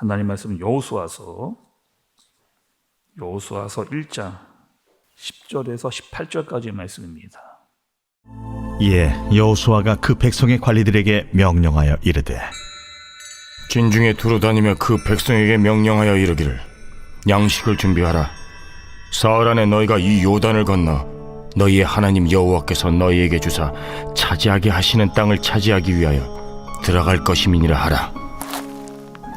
하나님 말씀 여호수아서 여호수아서 1장 10절에서 18절까지의 말씀입니다. 이에 여호수아가 그 백성의 관리들에게 명령하여 이르되 진중에 두루 다니며 그 백성에게 명령하여 이르기를 양식을 준비하라 사흘 안에 너희가 이 요단을 건너 너희의 하나님 여호와께서 너희에게 주사 차지하게 하시는 땅을 차지하기 위하여 들어갈 것임이니라 하라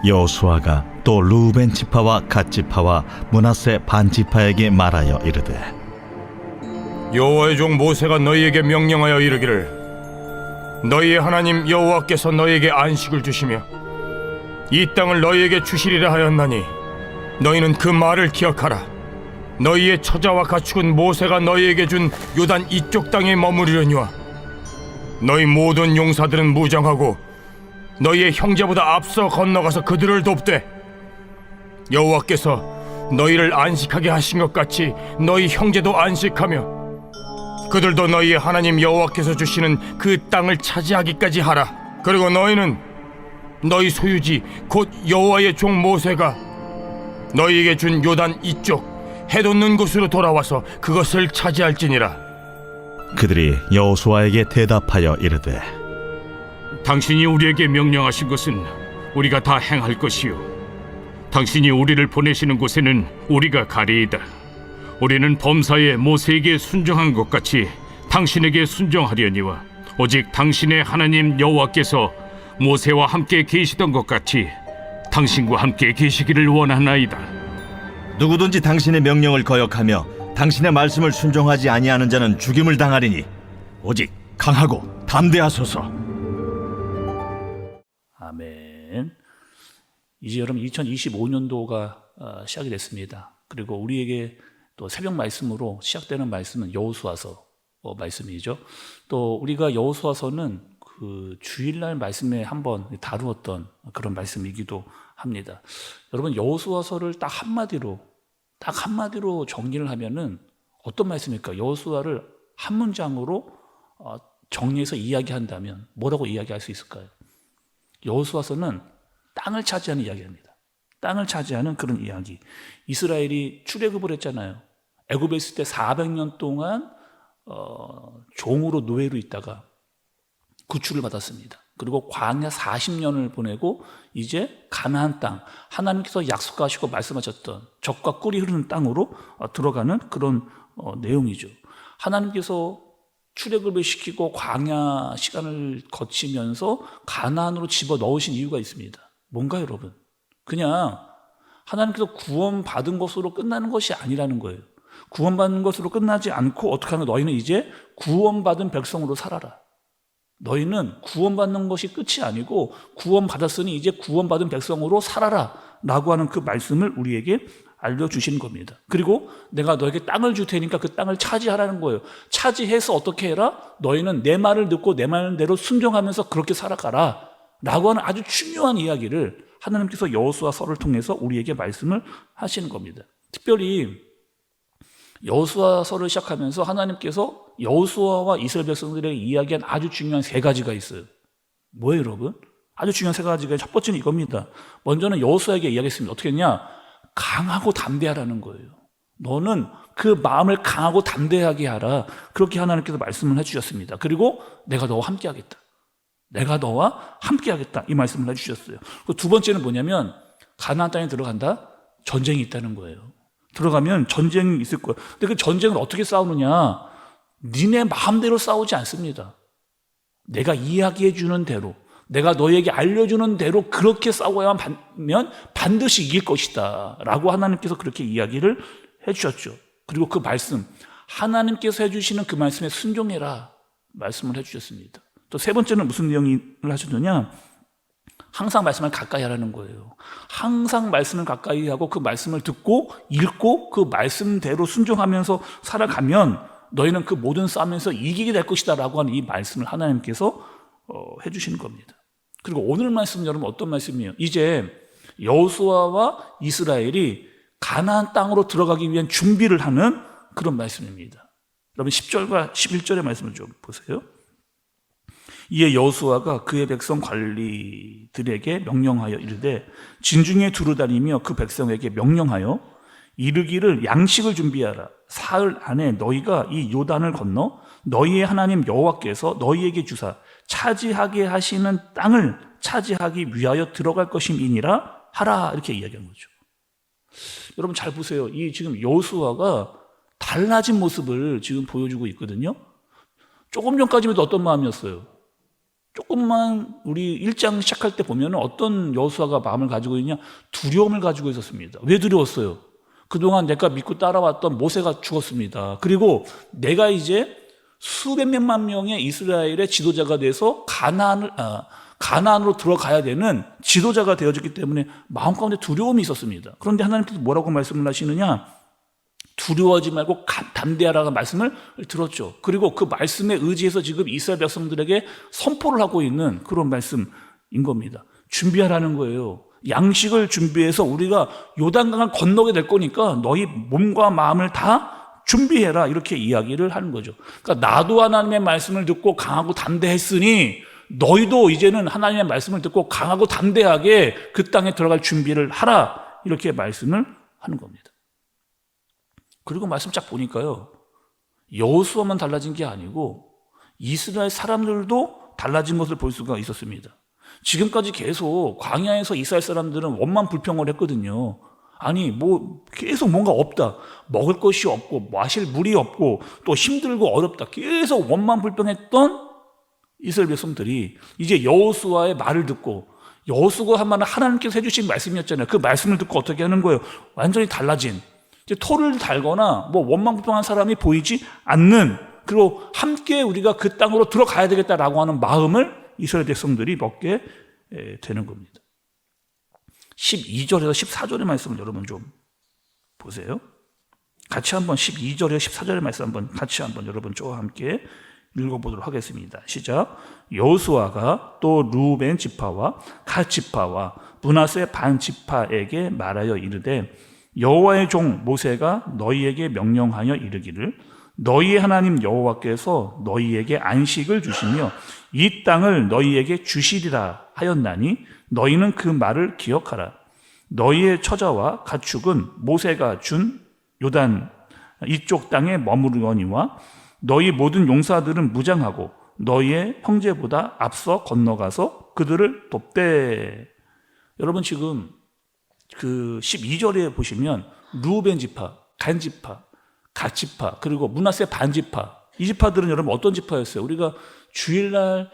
여호수아가 또 루벤 지파와 갓 지파와 문하세 반 지파에게 말하여 이르되 여호와의 종 모세가 너희에게 명령하여 이르기를 너희의 하나님 여호와께서 너희에게 안식을 주시며 이 땅을 너희에게 주시리라 하였나니 너희는 그 말을 기억하라. 너희의 처자와 가축은 모세가 너희에게 준 요단 이쪽 땅에 머무르려니와 너희 모든 용사들은 무장하고 너희의 형제보다 앞서 건너가서 그들을 돕되 여호와께서 너희를 안식하게 하신 것 같이 너희 형제도 안식하며 그들도 너희의 하나님 여호와께서 주시는 그 땅을 차지하기까지 하라. 그리고 너희는 너희 소유지 곧 여호와의 종 모세가 너희에게 준 요단 이쪽 해돋는 곳으로 돌아와서 그것을 차지할지니라. 그들이 여호수아에게 대답하여 이르되 당신이 우리에게 명령하신 것은 우리가 다 행할 것이요. 당신이 우리를 보내시는 곳에는 우리가 가리이다. 우리는 범사에 모세에게 순종한 것 같이 당신에게 순종하려니와 오직 당신의 하나님 여호와께서 모세와 함께 계시던 것 같이 당신과 함께 계시기를 원하나이다. 누구든지 당신의 명령을 거역하며 당신의 말씀을 순종하지 아니하는 자는 죽임을 당하리니 오직 강하고 담대하소서. 아멘. 이제 여러분 2025년도가 어, 시작이 됐습니다. 그리고 우리에게 또 새벽 말씀으로 시작되는 말씀은 여호수아서 어, 말씀이죠. 또 우리가 여호수아서는 그 주일날 말씀에 한번 다루었던 그런 말씀이기도 합니다. 여러분 여호수아서를 딱 한마디로 딱 한마디로 정리를 하면은 어떤 말씀일까? 여호수아를 한 문장으로 어, 정리해서 이야기한다면 뭐라고 이야기할 수 있을까요? 여호수아서는 땅을 차지하는 이야기입니다. 땅을 차지하는 그런 이야기. 이스라엘이 출애굽을 했잖아요. 애굽에 있을 때 400년 동안 어, 종으로 노예로 있다가 구출을 받았습니다. 그리고 광야 40년을 보내고 이제 가나안 땅 하나님께서 약속하시고 말씀하셨던 적과 꿀이 흐르는 땅으로 어, 들어가는 그런 어, 내용이죠. 하나님께서 출애굽을 시키고 광야 시간을 거치면서 가나안으로 집어 넣으신 이유가 있습니다. 뭔가 여러분? 그냥 하나님께서 구원 받은 것으로 끝나는 것이 아니라는 거예요. 구원받는 것으로 끝나지 않고 어떻게 하는 너희는 이제 구원받은 백성으로 살아라. 너희는 구원받는 것이 끝이 아니고 구원받았으니 이제 구원받은 백성으로 살아라. 라고 하는 그 말씀을 우리에게 알려주시는 겁니다. 그리고 내가 너에게 땅을 줄 테니까 그 땅을 차지하라는 거예요. 차지해서 어떻게 해라? 너희는 내 말을 듣고 내 말대로 순종하면서 그렇게 살아가라. 라고 하는 아주 중요한 이야기를 하나님께서 여호수아 서를 통해서 우리에게 말씀을 하시는 겁니다. 특별히 여호수아 서를 시작하면서 하나님께서 여호수아와 이스라엘 백성들에게 이야기한 아주 중요한 세 가지가 있어요. 뭐예요, 여러분? 아주 중요한 세 가지가 첫 번째는 이겁니다. 먼저는 여호수아에게 이야기했습니다. 어떻게 했냐? 강하고 담대하라는 거예요. 너는 그 마음을 강하고 담대하게 하라. 그렇게 하나님께서 말씀을 해주셨습니다. 그리고 내가 너와 함께 하겠다. 내가 너와 함께 하겠다. 이 말씀을 해주셨어요. 두 번째는 뭐냐면 가나안 땅에 들어간다. 전쟁이 있다는 거예요. 들어가면 전쟁이 있을 거예요. 근데 그 전쟁을 어떻게 싸우느냐? 니네 마음대로 싸우지 않습니다. 내가 이야기해 주는 대로, 내가 너에게 알려주는 대로 그렇게 싸워야만 면 반드시 이길 것이다. 라고 하나님께서 그렇게 이야기를 해 주셨죠. 그리고 그 말씀, 하나님께서 해주시는 그 말씀에 순종해라. 말씀을 해 주셨습니다. 또 세 번째는 무슨 내용을 하셨느냐? 항상 말씀을 가까이 하라는 거예요. 항상 말씀을 가까이 하고 그 말씀을 듣고 읽고 그 말씀대로 순종하면서 살아가면 너희는 그 모든 싸움에서 이기게 될 것이다 라고 하는 이 말씀을 하나님께서 어, 해주시는 겁니다. 그리고 오늘 말씀 여러분 어떤 말씀이에요? 이제 여호수아와 이스라엘이 가나안 땅으로 들어가기 위한 준비를 하는 그런 말씀입니다. 여러분 10절과 11절의 말씀을 좀 보세요. 이에 여호수아가 그의 백성 관리들에게 명령하여 이르되 진중에 두루 다니며 그 백성에게 명령하여 이르기를 양식을 준비하라 사흘 안에 너희가 이 요단을 건너 너희의 하나님 여호와께서 너희에게 주사 차지하게 하시는 땅을 차지하기 위하여 들어갈 것임이니라 하라 이렇게 이야기한 거죠. 여러분 잘 보세요. 이 지금 여호수아가 달라진 모습을 지금 보여주고 있거든요. 조금 전까지만 해도 어떤 마음이었어요? 조금만 우리 일장 시작할 때 보면 어떤 여호수아가 마음을 가지고 있냐? 두려움을 가지고 있었습니다. 왜 두려웠어요? 그동안 내가 믿고 따라왔던 모세가 죽었습니다. 그리고 내가 이제 수백 몇만 명의 이스라엘의 지도자가 돼서 가나안을 아, 가나안으로 들어가야 되는 지도자가 되어졌기 때문에 마음 가운데 두려움이 있었습니다. 그런데 하나님께서 뭐라고 말씀을 하시느냐? 두려워하지 말고 가- 담대하라는 말씀을 들었죠. 그리고 그 말씀에 의지해서 지금 이스라엘 백성들에게 선포를 하고 있는 그런 말씀인 겁니다. 준비하라는 거예요. 양식을 준비해서 우리가 요단강을 건너게 될 거니까 너희 몸과 마음을 다 준비해라 이렇게 이야기를 하는 거죠. 그러니까 나도 하나님의 말씀을 듣고 강하고 담대했으니 너희도 이제는 하나님의 말씀을 듣고 강하고 담대하게 그 땅에 들어갈 준비를 하라 이렇게 말씀을 하는 겁니다. 그리고 말씀 쫙 보니까요. 여호수아만 달라진 게 아니고 이스라엘 사람들도 달라진 것을 볼 수가 있었습니다. 지금까지 계속 광야에서 이스라엘 사람들은 원만 불평을 했거든요. 아니 뭐 계속 뭔가 없다. 먹을 것이 없고 마실 물이 없고 또 힘들고 어렵다. 계속 원만 불평했던 이스라엘 백성들이 이제 여호수아의 말을 듣고 여호수가 한 말은 하나님께서 해주신 말씀이었잖아요. 그 말씀을 듣고 어떻게 하는 거예요? 완전히 달라진 이제 토를 달거나 뭐 원망 불평한 사람이 보이지 않는 그리고 함께 우리가 그 땅으로 들어가야 되겠다라고 하는 마음을 이스라엘 백성들이 먹게 에, 되는 겁니다. 12절에서 14절의 말씀을 여러분 좀 보세요. 같이 한번 12절에 14절의 말씀 한번 같이 한번 여러분 저와 함께 읽어보도록 하겠습니다. 시작. 여호수아가 또 루벤 지파와 갓 지파와 문하세 반 지파에게 말하여 이르되 여호와의 종 모세가 너희에게 명령하여 이르기를 너희의 하나님 여호와께서 너희에게 안식을 주시며 이 땅을 너희에게 주시리라 하였나니 너희는 그 말을 기억하라. 너희의 처자와 가축은 모세가 준 요단 이쪽 땅에 머무르거니와 너희 모든 용사들은 무장하고 너희의 형제보다 앞서 건너가서 그들을 돕되 여러분 지금 그 12절에 보시면 루벤 지파, 간 지파, 갓 지파, 그리고 문하세 반 지파. 이 지파들은 여러분 어떤 지파였어요? 우리가 주일날 어,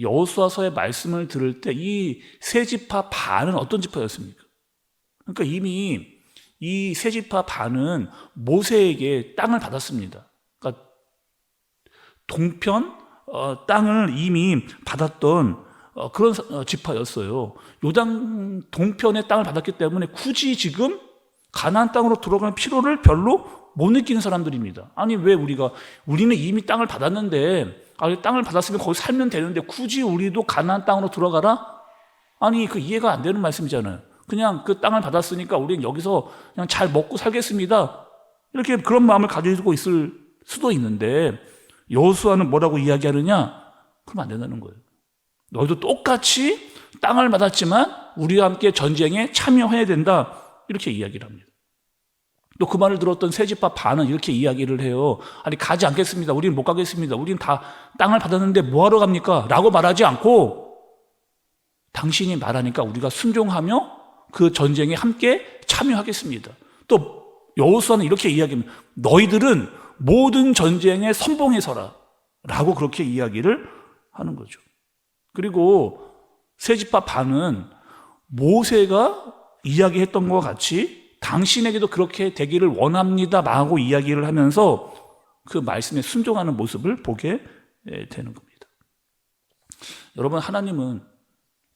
여호수아서의 말씀을 들을 때 이 세 지파 반은 어떤 지파였습니까? 그러니까 이미 이 세 지파 반은 모세에게 땅을 받았습니다. 그러니까 동편 어, 땅을 이미 받았던 어, 그런 어, 지파였어요. 요단 동편의 땅을 받았기 때문에 굳이 지금 가나안 땅으로 들어가는 필요를 별로 못 느끼는 사람들입니다. 아니 왜 우리가 우리는 이미 땅을 받았는데 아, 땅을 받았으면 거기 살면 되는데 굳이 우리도 가나안 땅으로 들어가라? 아니 그 이해가 안 되는 말씀이잖아요. 그냥 그 땅을 받았으니까 우리는 여기서 그냥 잘 먹고 살겠습니다. 이렇게 그런 마음을 가지고 있을 수도 있는데 여호수아는 뭐라고 이야기하느냐? 그러면 안 된다는 거예요. 너희도 똑같이 땅을 받았지만 우리와 함께 전쟁에 참여해야 된다. 이렇게 이야기를 합니다. 또 그 말을 들었던 세지파 반은 이렇게 이야기를 해요. 아니, 가지 않겠습니다. 우리는 못 가겠습니다. 우리는 다 땅을 받았는데 뭐하러 갑니까? 라고 말하지 않고 당신이 말하니까 우리가 순종하며 그 전쟁에 함께 참여하겠습니다. 또 여호수아는 이렇게 이야기합니다. 너희들은 모든 전쟁에 선봉에 서라. 라고 그렇게 이야기를 하는 거죠. 그리고 세지파 반은 모세가 이야기했던 것과 같이 당신에게도 그렇게 되기를 원합니다. 라고 이야기를 하면서 그 말씀에 순종하는 모습을 보게 되는 겁니다. 여러분, 하나님은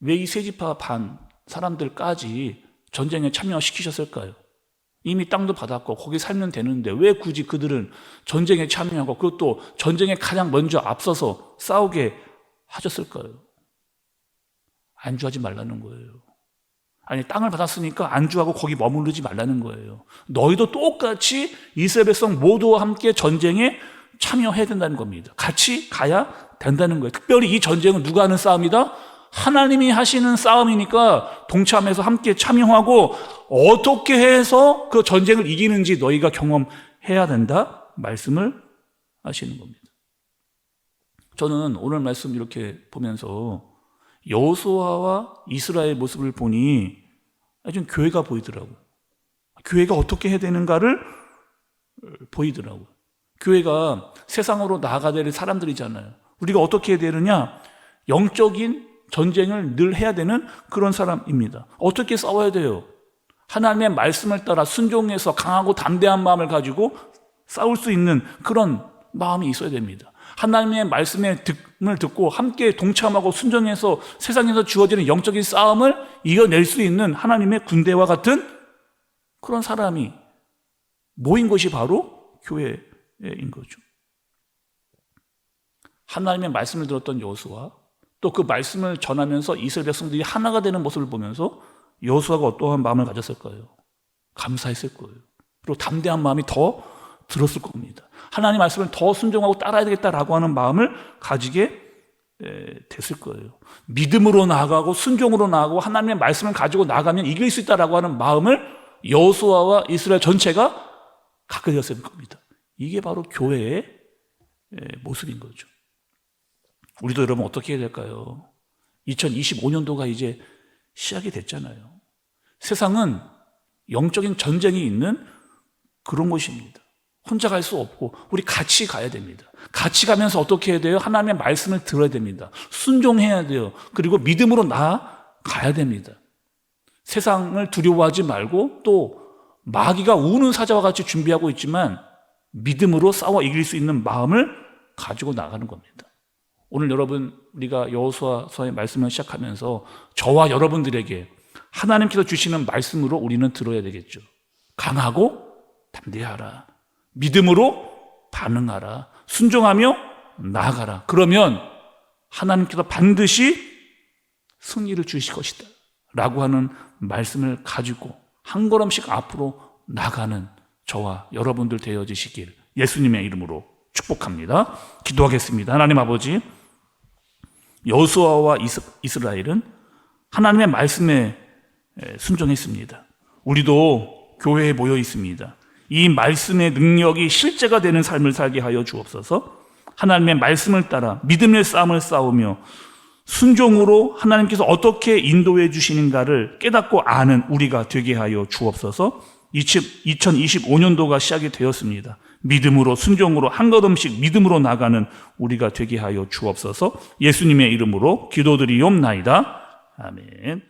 왜 이 세지파 반 사람들까지 전쟁에 참여시키셨을까요? 이미 땅도 받았고 거기 살면 되는데 왜 굳이 그들은 전쟁에 참여하고 그것도 전쟁에 가장 먼저 앞서서 싸우게 하셨을까요? 안주하지 말라는 거예요. 아니 땅을 받았으니까 안주하고 거기 머무르지 말라는 거예요. 너희도 똑같이 이스라엘 백성 모두와 함께 전쟁에 참여해야 된다는 겁니다. 같이 가야 된다는 거예요. 특별히 이 전쟁은 누가 하는 싸움이다? 하나님이 하시는 싸움이니까 동참해서 함께 참여하고 어떻게 해서 그 전쟁을 이기는지 너희가 경험해야 된다? 말씀을 하시는 겁니다. 저는 오늘 말씀 이렇게 보면서 여호수아와 이스라엘 모습을 보니 좀 교회가 보이더라고요. 교회가 어떻게 해야 되는가를 보이더라고요. 교회가 세상으로 나아가야 될 사람들이잖아요. 우리가 어떻게 해야 되느냐? 영적인 전쟁을 늘 해야 되는 그런 사람입니다. 어떻게 싸워야 돼요? 하나님의 말씀을 따라 순종해서 강하고 담대한 마음을 가지고 싸울 수 있는 그런 마음이 있어야 됩니다. 하나님의 말씀을 듣고 함께 동참하고 순종해서 세상에서 주어지는 영적인 싸움을 이겨낼 수 있는 하나님의 군대와 같은 그런 사람이 모인 것이 바로 교회인 거죠. 하나님의 말씀을 들었던 여호수아 또그 말씀을 전하면서 이스라엘 백성들이 하나가 되는 모습을 보면서 여호수아가 어떠한 마음을 가졌을까요? 감사했을 거예요. 그리고 담대한 마음이 더 들었을 겁니다. 하나님 말씀을 더 순종하고 따라야 되겠다라고 하는 마음을 가지게 됐을 거예요. 믿음으로 나아가고 순종으로 나아가고 하나님의 말씀을 가지고 나가면 이길 수 있다라고 하는 마음을 여호수아와 이스라엘 전체가 갖게 되었을 겁니다. 이게 바로 교회의 모습인 거죠. 우리도 여러분 어떻게 해야 될까요? 2025년도가 이제 시작이 됐잖아요. 세상은 영적인 전쟁이 있는 그런 곳입니다. 혼자 갈 수 없고 우리 같이 가야 됩니다. 같이 가면서 어떻게 해야 돼요? 하나님의 말씀을 들어야 됩니다. 순종해야 돼요. 그리고 믿음으로 나아가야 됩니다. 세상을 두려워하지 말고 또 마귀가 우는 사자와 같이 준비하고 있지만 믿음으로 싸워 이길 수 있는 마음을 가지고 나가는 겁니다. 오늘 여러분 우리가 여호수아서의 말씀을 시작하면서 저와 여러분들에게 하나님께서 주시는 말씀으로 우리는 들어야 되겠죠. 강하고 담대하라. 믿음으로 반응하라. 순종하며 나아가라. 그러면 하나님께서 반드시 승리를 주실 것이다. 라고 하는 말씀을 가지고 한 걸음씩 앞으로 나가는 저와 여러분들 되어지시길 예수님의 이름으로 축복합니다. 기도하겠습니다. 하나님 아버지, 여수아와 이스라엘은 하나님의 말씀에 순종했습니다. 우리도 교회에 모여 있습니다. 이 말씀의 능력이 실제가 되는 삶을 살게 하여 주옵소서. 하나님의 말씀을 따라 믿음의 싸움을 싸우며 순종으로 하나님께서 어떻게 인도해 주시는가를 깨닫고 아는 우리가 되게 하여 주옵소서. 2025년도가 시작이 되었습니다. 믿음으로 순종으로 한 걸음씩 믿음으로 나가는 우리가 되게 하여 주옵소서. 예수님의 이름으로 기도드리옵나이다. 아멘.